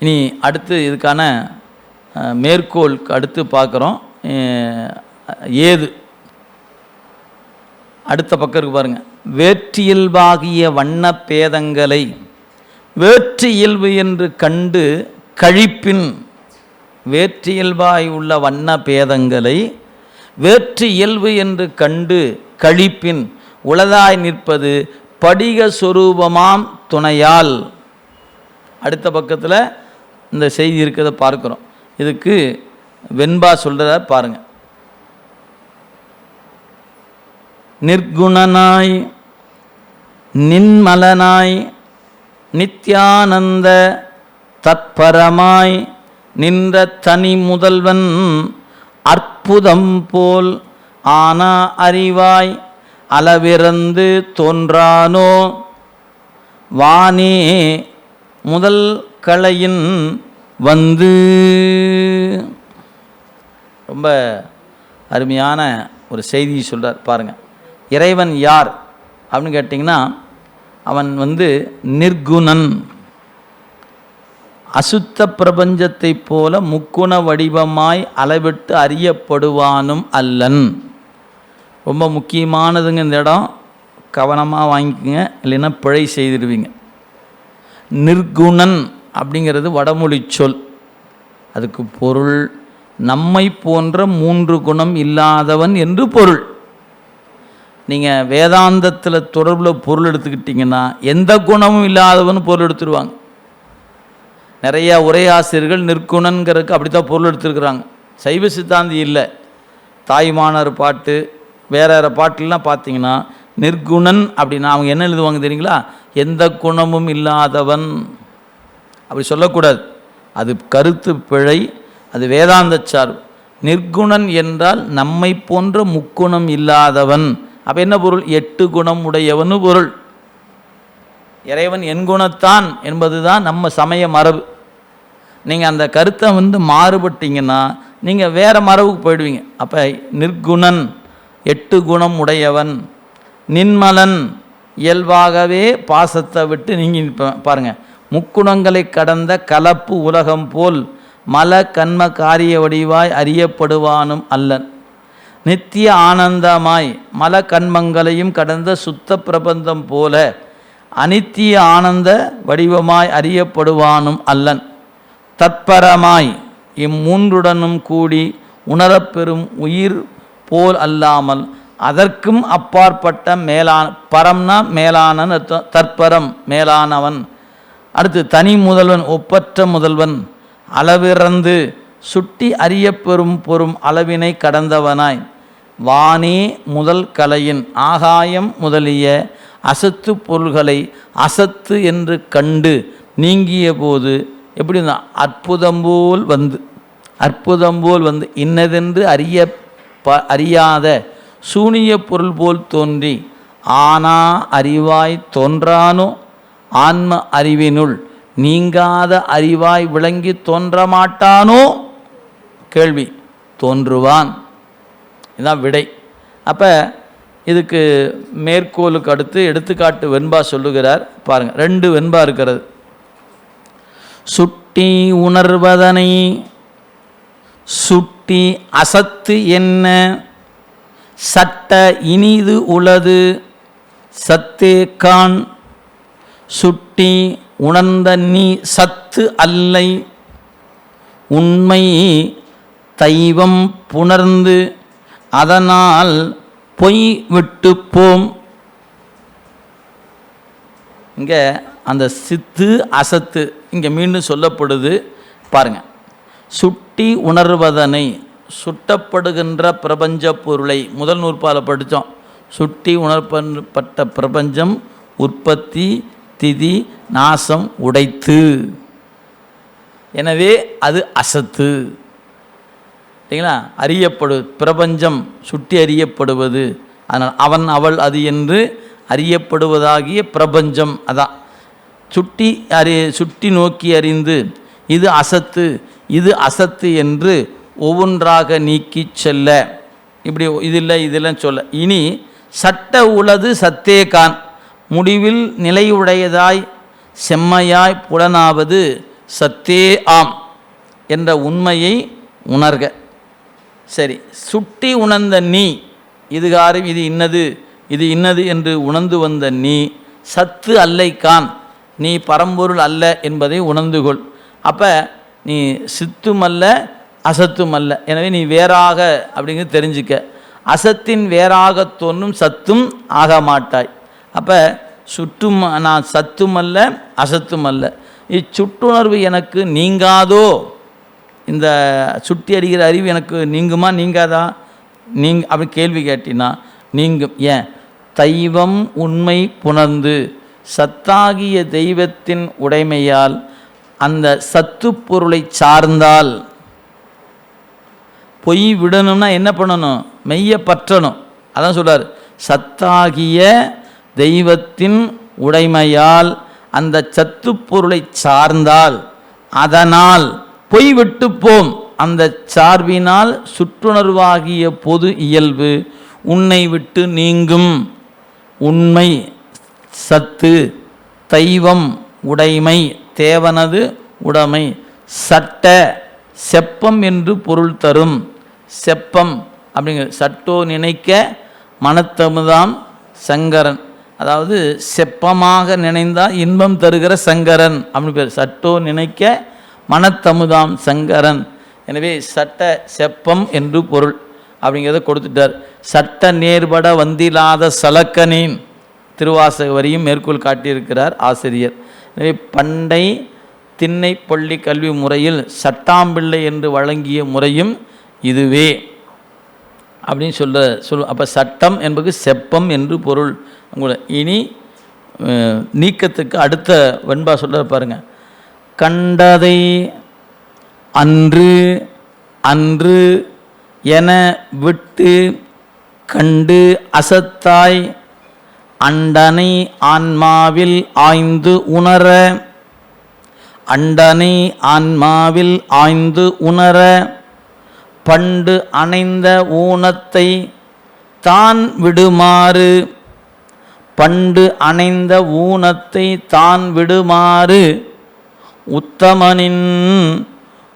இனி அடுத்து இதுக்கான மேற்கோள் அடுத்து பார்க்குறோம். ஏது? அடுத்த பக்கம் இருக்கு பாருங்க. வேற்றியல்பாகிய வண்ண பேதங்களை வேற்று இயல்பு என்று கண்டு கழிப்பின் வேற்றியல்பாய் உள்ள வண்ண பேதங்களை வேற்று இயல்பு என்று கண்டு கழிப்பின் உளதாய் நிற்பது படிக சொரூபமாம் துணையால். அடுத்த பக்கத்தில் இந்த செய்தி இருக்கிறத பார்க்குறோம். இதுக்கு வெண்பா சொல்கிறத பாருங்க. நிர்குணனாய் நின்மலனாய் நித்யானந்த தற்பரமாய் நின்ற தனி முதல்வன் அற்புதம் போல் ஆனா அறிவாய் அளவிறந்து தோன்றானோ? வானே முதல் கலையின் வந்து. ரொம்ப அருமையான ஒரு செய்தி சொல்கிறார் பாருங்கள் இறைவன் யார் அப்படின்னு கேட்டிங்கன்னா அவன் வந்து நிர்குணன். அசுத்த பிரபஞ்சத்தைப் போல முக்குண வடிவமாய் அளவிட்டு அறியப்படுவானும் அல்லன். ரொம்ப முக்கியமானதுங்க இந்த இடம். கவனமாக வாங்கிக்கோங்க இல்லைன்னா பிழை செய்திருவீங்க நிர்குணன். அப்படிங்கிறது வடமொழி சொல். அதுக்கு பொருள் நம்மை போன்ற மூன்று குணம் இல்லாதவன் என்று பொருள். நீங்கள் வேதாந்தத்தில் தொடர்பில் பொருள் எடுத்துக்கிட்டிங்கன்னா எந்த குணமும் இல்லாதவன் பொருள் எடுத்துருவாங்க. நிறைய உரையாசிரியர்கள் நிற்குணங்கிறதுக்கு அப்படி தான் பொருள் எடுத்துருக்குறாங்க. சைவ சித்தாந்தி இல்லை. தாய்மானர் பாட்டு வேற வேறு பாட்டுலாம் பார்த்தீங்கன்னா நிர்குணன் அப்படின்னா அவங்க என்ன எழுதுவாங்க தெரியுங்களா? எந்த குணமும் இல்லாதவன். அப்படி சொல்லக்கூடாது. அது கருத்து பிழை அது வேதாந்த சார்பு நிர்குணன் என்றால் நம்மை போன்ற முக்குணம் இல்லாதவன். அப்போ என்ன பொருள்? எட்டு குணம் உடையவனு பொருள். இறைவன் என் குணத்தான் என்பது தான் நம்ம சமய மரபு. நீங்கள் அந்த கருத்தை வந்து மாறுபட்டீங்கன்னா நீங்கள் வேறு மரபுக்கு போயிடுவீங்க. அப்போ நிர்குணன் எட்டு குணம் உடையவன் நின்மலன் இயல்பாகவே பாசத்தை விட்டு நீங்கள் பாருங்கள் முக்குணங்களை கடந்த கலப்பு உலகம் போல் மல கண்ம காரிய வடிவாய் அறியப்படுவானும் அல்லன். நித்திய ஆனந்தமாய் மல கண்மங்களையும் கடந்த சுத்த பிரபந்தம் போல அனித்திய ஆனந்த வடிவமாய் அறியப்படுவானும் அல்லன். தத்பரமாய் இம்மூன்றுடனும் கூடி உணரப்பெறும் உயிர் போல் அல்லாமல் அதற்கும் அப்பாற்பட்ட மேலான பரம்னா மேலானன் தற்பரம் மேலானவன். அடுத்து தனி முதல்வன் ஒப்பற்ற முதல்வன் அளவிறந்து சுட்டி அறியப்பெறும் பொறும் அளவினை கடந்தவனாய். வானே முதல் கலையின் ஆகாயம் முதலிய அசத்து பொருள்களை அசத்து என்று கண்டு நீங்கிய போது எப்படி அற்புதம் போல் வந்து அற்புதம் போல் வந்து இன்னதென்று அறிய ப அறியாத சூனிய பொருள் போல் தோன்றி ஆனா அறிவாய் தோன்றானோ ஆன்ம அறிவினுள் நீங்காத அறிவாய் விளங்கி தோன்ற மாட்டானோ? கேள்வி. தோன்றுவான். இதுதான் விடை. அப்போ இதுக்கு மேற்கோளுக்கு அடுத்து எடுத்துக்காட்டு வெண்பா சொல்லுகிறார். பாருங்கள் ரெண்டு வெண்பா இருக்கிறது. சுட்டி உணர்வதனை சுட்டி அசத்து என்ன? சட்ட இனிது உளது சத்தே கான் சுட்டி உணர்ந்த நீ சத்து அல்லை. உண்மை தெய்வம் புணர்ந்து அதனால் பொய் விட்டு போம். இங்கே அந்த சித்து அசத்து இங்கே மீண்டும் சொல்லப்படுது பாருங்க. சுட்டி உணர்வதனை சுட்டப்படுகின்ற பிரபஞ்ச பொருளை முதல் நூற்பால் படித்தோம். சுட்டி உணர்ப்பட்ட பிரபஞ்சம் உற்பத்தி திதி நாசம் உடைத்து. எனவே அது அசத்து. சரிங்களா அறியப்படு பிரபஞ்சம் சுட்டி அறியப்படுவது. அதனால் அவன் அவள் அது என்று அறியப்படுவதாகிய பிரபஞ்சம் அதான். சுட்டி அறி சுட்டி நோக்கி அறிந்து இது அசத்து இது அசத்து என்று ஒவ்வொன்றாக நீக்கி செல்ல. இப்படி இதில் இதெல்லாம் சொல்ல. இனி சட்ட உளது சத்தேகான் முடிவில் நிலையுடையதாய் செம்மையாய் புலனாவது சத்தே ஆம் என்ற உண்மையை உணர்க. சரி சுட்டி உணர்ந்த நீ இதுகாரும் இது இன்னது இது இன்னது என்று உணர்ந்து வந்த நீ சத்து அல்லைக்கான் நீ பரம்பொருள் அல்ல என்பதை உணர்ந்து கொள் அப்போ நீ சித்தும் அல்ல அசத்தும் அல்ல. எனவே நீ வேறாக அப்படிங்கிறது தெரிஞ்சுக்க. அசத்தின் வேறாக தோன்றும் சத்தும் ஆக மாட்டாய் அப்போ சுற்றும் நான் சத்தும் அல்ல அசத்தும் அல்ல இச்சுட்டுணர்வு எனக்கு நீங்காதோ? இந்த சுட்டி அடிக்கிற அறிவு எனக்கு நீங்குமா நீங்காதா? நீங் அப்படி கேள்வி கேட்டினா நீங்கும். ஏன்? தெய்வம் உண்மை புணர்ந்து சத்தாகிய தெய்வத்தின் உடைமையால் அந்த சத்து பொருளை சார்ந்தால் பொய் விடணும்னா என்ன பண்ணணும்? மெய்ய பற்றணும். அதான் சொல்கிறார் சத்தாகிய தெய்வத்தின் உடைமையால் அந்த சத்து பொருளை சார்ந்தால் அதனால் பொய் விட்டு போம். அந்த சார்பினால் சுற்றுணர்வாகிய பொது இயல்பு உன்னை விட்டு நீங்கும். உண்மை சத்து தெய்வம் உடைமை தேவனது உடைமை சட்ட செப்பம் என்று பொருள் தரும். செப்பம் அப்படிங்கிற சட்டோ நினைக்க மனத்தமுதாம் சங்கரன். அதாவது செப்பமாக நினைந்தால் இன்பம் தருகிற சங்கரன் அப்படின்னு பேர். சட்டோ நினைக்க மனத்தமுதாம் சங்கரன். எனவே சட்ட செப்பம் என்று பொருள் அப்படிங்கிறத கொடுத்துட்டார். சட்ட நேர்பட வந்திலாத சலக்கனின் திருவாசக வரியும் மேற்கோள் காட்டியிருக்கிறார் ஆசிரியர். எனவே பண்டை திண்ணை பள்ளி கல்வி முறையில் சட்டாம்பிள்ளை என்று வழங்கிய முறையும் இதுவே அப்படின்னு சொல்ல சொல் அப்போ சட்டம் என்பது செப்பம் என்று பொருள். உங்களை இனி நீக்கத்துக்கு அடுத்த வெண்பா சொல்ல பாருங்க. கண்டதை அன்று அன்று என விட்டு கண்டு அசத்தாய் அண்டனை ஆன்மாவில் ஆய்ந்து உணர அண்டனை ஆன்மாவில் ஆய்ந்து உணர பண்டு அணைந்த ஊனத்தை தான் விடுமாறு பண்டு அணைந்த ஊனத்தை தான் விடுமாறு உத்தமனின்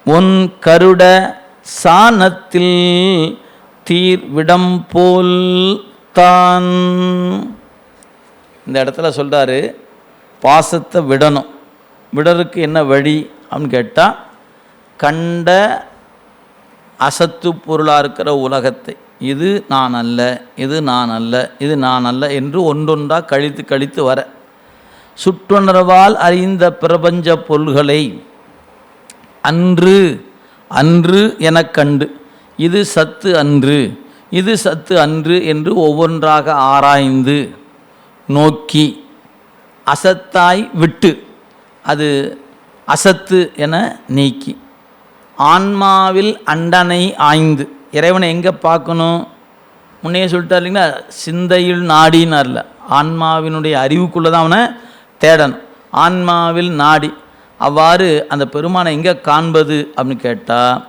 உன் கருட சாணத்தில் தீர்விடம் போல் தான். இந்த இடத்துல சொல்கிறாரு பாசத்தை விடணும். விடறதுக்கு என்ன வழி அப்படின்னு கேட்டால் கண்ட அசத்து பொருளாக இருக்கிற உலகத்தை. இது நான் அல்ல இது நான் அல்ல இது நான் அல்ல என்று ஒன்றொன்றாக கழித்து கழித்து வர. சுற்றுணர்வால் அறிந்த பிரபஞ்ச பொருள்களை அன்று அன்று எனக் கண்டு இது சத்து அன்று இது சத்து அன்று என்று ஒவ்வொன்றாக ஆராய்ந்து நோக்கி அசத்தாய் விட்டு அது அசத்து என நீக்கி. ஆன்மாவில் அண்டனை ஆய்ந்து இறைவனை எங்கே பார்க்கணும்? முன்னையே சொல்லிட்டார் இல்லைங்களா? சிந்தையில் நாடினார்ல ஆன்மாவினுடைய அறிவுக்குள்ளே தான் அவனை தேடணும். ஆன்மாவில் நாடி அவ்வாறு அந்த பெருமானை எங்கே காண்பது அப்படின்னு கேட்டால்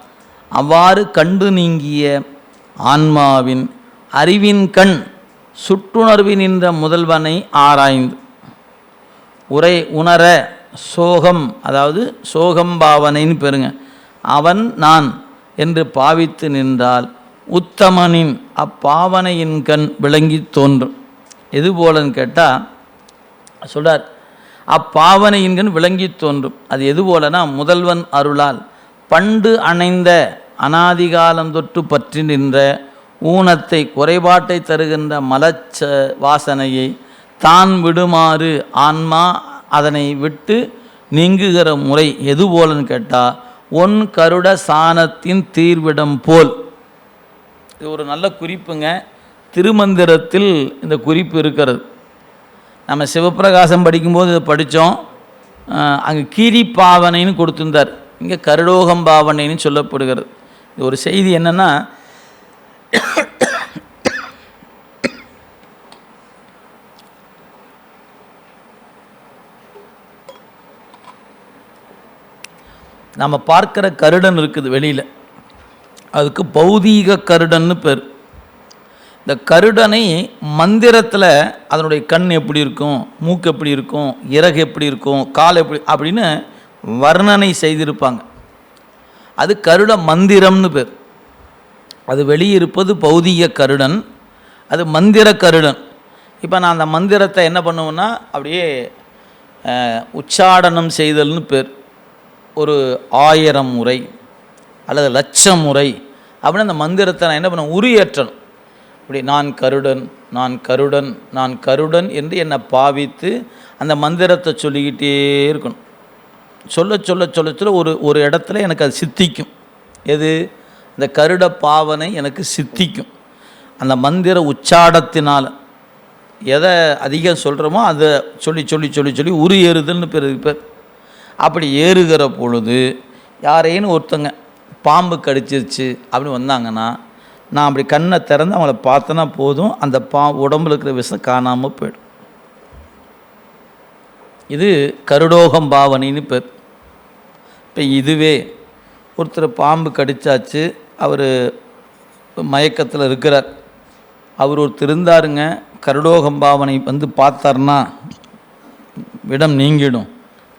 அவ்வாறு கண்டு நீங்கிய ஆன்மாவின் அறிவின் கண் சுற்றுணர்வின் நின்ற முதல்வனை ஆராய்ந்து. உரை உணர சோகம் அதாவது சோகம் பாவனைன்னு பெறுங்க அவன் நான். என்று பாவித்து நின்றால் உத்தமனின் அப்பாவனையின் கண் விளங்கி தோன்றும். எது போலன்னு கேட்டால் சொல்கிறார் அப்பாவனையின் கண் விளங்கி தோன்றும். அது எது போலனா முதல்வன் அருளால் பண்டு அணைந்த அனாதிகாலம் தொட்டு பற்றி நின்ற ஊனத்தை குறைபாட்டை தருகின்ற மலச்ச வாசனையை தான் விடுமாறு ஆன்மா அதனை விட்டு நீங்குகிற முறை எது போலன்னு கேட்டால் ஒன் கருட சாணத்தின் தீர்விடம் போல். இது ஒரு நல்ல குறிப்புங்க. திருமந்திரத்தில் இந்த குறிப்பு இருக்கிறது. நம்ம சிவப்பிரகாசம் படிக்கும்போது இதை படித்தோம். அங்கே கீரி பாவனைன்னு கொடுத்துருந்தார். இங்கே கருடோகம் பாவனைன்னு சொல்லப்படுகிறது. இது ஒரு செய்தி என்னென்னா நம்ம பார்க்குற கருடன் இருக்குது வெளியில். அதுக்கு பௌதீக கருடன்னு பேர். இந்த கருடனை மந்திரத்தில் அதனுடைய கண் எப்படி இருக்கும் மூக்கு எப்படி இருக்கும் இறகு எப்படி இருக்கும் கால் எப்படி அப்படின்னு வர்ணனை செய்திருப்பாங்க. அது கருட மந்திரம்னு பேர். அது வெளியிருப்பது பௌதிக கருடன் அது மந்திர கருடன். இப்போ நான் அந்த மந்திரத்தை என்ன பண்ணுவேன்னா அப்படியே உச்சாடனம் செய்தல்னு பேர். ஒரு ஆயிரம் முறை அல்லது லட்சம் முறை அப்படின்னு அந்த மந்திரத்தை நான் என்ன பண்ண உரியேற்றணும். இப்படி நான் கருடன் நான் கருடன் நான் கருடன் என்று என்னை பாவித்து அந்த மந்திரத்தை சொல்லிக்கிட்டே இருக்கணும். சொல்ல சொல்ல சொல்ல சொல்ல ஒரு ஒரு இடத்துல எனக்கு அது சித்திக்கும். எது? இந்த கருட பாவனை எனக்கு சித்திக்கும். அந்த மந்திர உச்சாடத்தினால். எதை அதிகம் சொல்கிறோமோ அதை சொல்லி சொல்லி சொல்லி சொல்லி உரியறுதல்னு பேர் பேர். அப்படி ஏறுகிற பொழுது யாரையும் ஒருத்தங்க பாம்பு கடிச்சிருச்சு அப்படின்னு வந்தாங்கன்னா நான் அப்படி கண்ணை திறந்து அவங்கள பார்த்தனா போதும் அந்த பா உடம்புல இருக்கிற விஷம் காணாமல் போயிடும். இது கருடோகம் பாவனைன்னு பேர். இப்போ இதுவே ஒருத்தர் பாம்பு கடிச்சாச்சு அவர் மயக்கத்தில் இருக்கிறார். அவர் ஒருத்தர் இருந்தாருங்க கருடோகம் பாவனை வந்து பார்த்தாருன்னா விடம் நீங்கிடும்.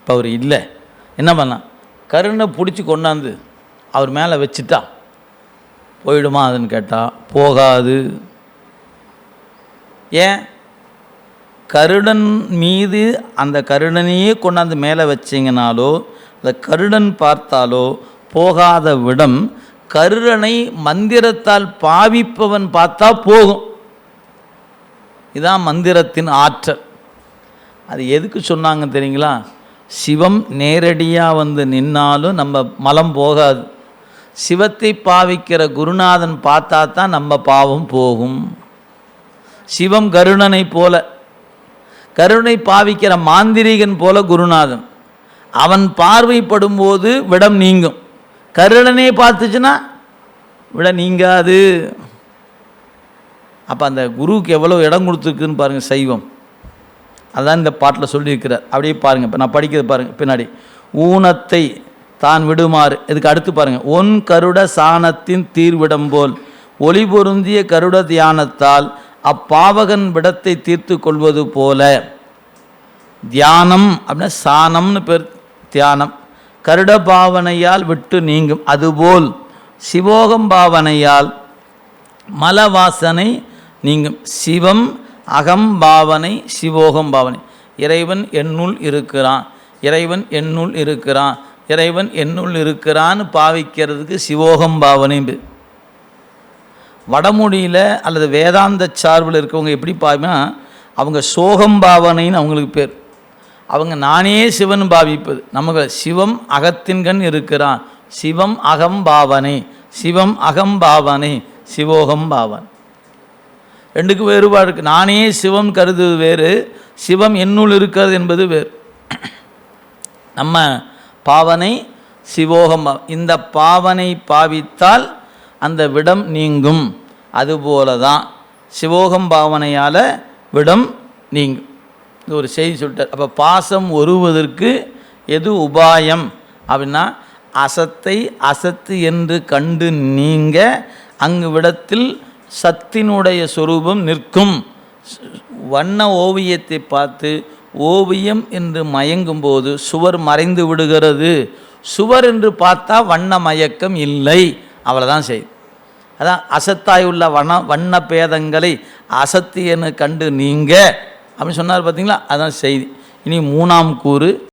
இப்போ அவர் இல்லை. என்ன பண்ணலாம் கருணை பிடிச்சி கொண்டாந்து அவர் மேலே வச்சுட்டா. போயிடுமா அதுன்னு கேட்டால் போகாது. ஏன்? கருடன் மீது அந்த கருடனையே கொண்டாந்து மேலே வச்சிங்கனாலோ அந்த கருடன் பார்த்தாலோ போகாத விடம் கருடனை மந்திரத்தால் பாவிப்பவன் பார்த்தா போகும். இதான் மந்திரத்தின் ஆற்றல். அது எதுக்கு சொன்னாங்க தெரியுங்களா? சிவம் நேரடியாக வந்து நின்னாலும் நம்ம மலம் போகாது. சிவத்தை பாவிக்கிற குருநாதன் பார்த்தா தான் நம்ம பாவம் போகும். சிவம் கருணனை போல கருணை பாவிக்கிற மாந்திரிகன் போல குருநாதன். அவன் பார்வைப்படும் போது விடம் நீங்கும். கருணனே பார்த்துச்சுன்னா விட நீங்காது. அப்போ அந்த குருவுக்கு எவ்வளோ இடம் கொடுத்துருக்குன்னு பாருங்கள் சைவம். அதான் இந்த பாட்டில் சொல்லியிருக்கிறார். அப்படியே பாருங்கள் இப்போ நான் படிக்கிறது பாருங்கள் பின்னாடி. ஊனத்தை தான் விடுமாறு. இதுக்கு அடுத்து பாருங்கள் ஒன் கருட சாணத்தின் தீர்விடம் போல் ஒளி பொருந்திய கருட தியானத்தால் அப்பாவகன் விடத்தை தீர்த்து கொள்வது போல தியானம் அப்படின்னா சாணம்னு பேர் தியானம். கருட பாவனையால் விட்டு நீங்கும் அதுபோல் சிவோகம் பாவனையால் மலவாசனை நீங்கும். சிவம் அகம் பாவனை சிவோகம் பாவனை. இறைவன் என்னுள் இருக்கிறான். இறைவன் என்னுள் இருக்கிறான். இறைவன் என்னுள் இருக்கிறான்னு பாவிக்கிறதுக்கு சிவோகம் பாவனை பேர். வடமொழியில் அல்லது வேதாந்த சார்பில் இருக்கவங்க எப்படி பாவினா அவங்க சோகம் பாவனைன்னு அவங்களுக்கு பேர். அவங்க நானே சிவன் பாவிப்பது. நமக்கு சிவம் அகத்தின்கண் இருக்கிறான். சிவம் அகம் பாவனை. சிவம் அகம் பாவனை. சிவோகம் பாவன். ரெண்டுக்கும் வேறுபாடு இருக்குது நானே சிவம் கருதுவது வேறு சிவம் என்னுள் இருக்கிறது என்பது வேறு. நம்ம பாவனை சிவோகம் இந்த பாவனை பாவித்தால் அந்த விடம் நீங்கும். அதுபோல தான் சிவோகம் பாவனையால் விடம் நீங்கும். இது ஒரு செய்தி சொல்லிட்டார். அப்போ பாசம் ஒருவதற்கு எது உபாயம்? அப்படின்னா அசத்தை அசத்து என்று கண்டு நீங்க அங்கு விடத்தில் சத்தினுடைய சொரூபம் நிற்கும். வண்ண ஓவியத்தை பார்த்து ஓவியம் என்று மயங்கும் போது சுவர் மறைந்து விடுகிறது. சுவர் என்று பார்த்தா வண்ண மயக்கம் இல்லை. அவ்வளோதான் செய்யுது அதான் அசத்தாய் உள்ள வண்ண வண்ண பேதங்களை அசத்து என்று கண்டு நீங்க. அப்படின்னு சொன்னார் பார்த்தீங்களா? அதான் செய்தி. இனி மூணாம் கூறு.